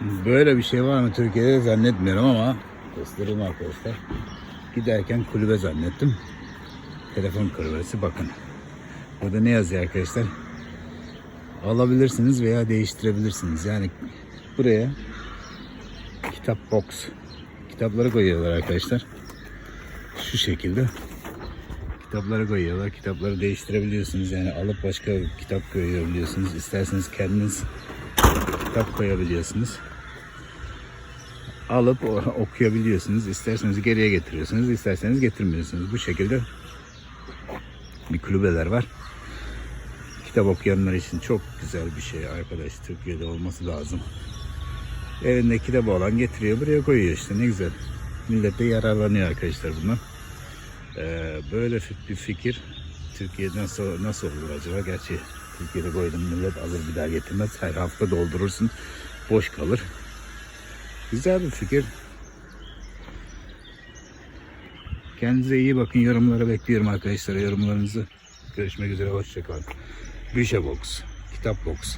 Böyle bir şey var mı Türkiye'de zannetmiyorum ama göstereyim arkadaşlar. Giderken kulübe zannettim. Telefon kulübesi bakın. Burada ne yazıyor arkadaşlar? Alabilirsiniz veya değiştirebilirsiniz. Yani buraya kitap box kitapları koyuyorlar arkadaşlar. Şu şekilde kitapları koyuyorlar. Kitapları değiştirebiliyorsunuz. Yani alıp başka kitap koyabiliyorsunuz. İsterseniz kendiniz kitap koyabiliyorsunuz. Alıp okuyabiliyorsunuz. İsterseniz geriye getiriyorsunuz. isterseniz getirmiyorsunuz. Bu şekilde bir kulübeler var. Kitap okuyanlar için çok güzel bir şey arkadaş. Türkiye'de olması lazım. Elinde kitabı olan getiriyor buraya koyuyor işte ne güzel. Millet de yararlanıyor arkadaşlar bundan. Ee, böyle bir fikir Türkiye'de nasıl, nasıl olur acaba? Gerçi Türkiye'de koydum millet alır bir daha getirmez. Her hafta doldurursun. Boş kalır. Güzel bir fikir. Kendinize iyi bakın. Yorumlara bekliyorum arkadaşlar. Yorumlarınızı. Görüşmek üzere. Hoşçakalın. Büyüşe Box. Kitap Box.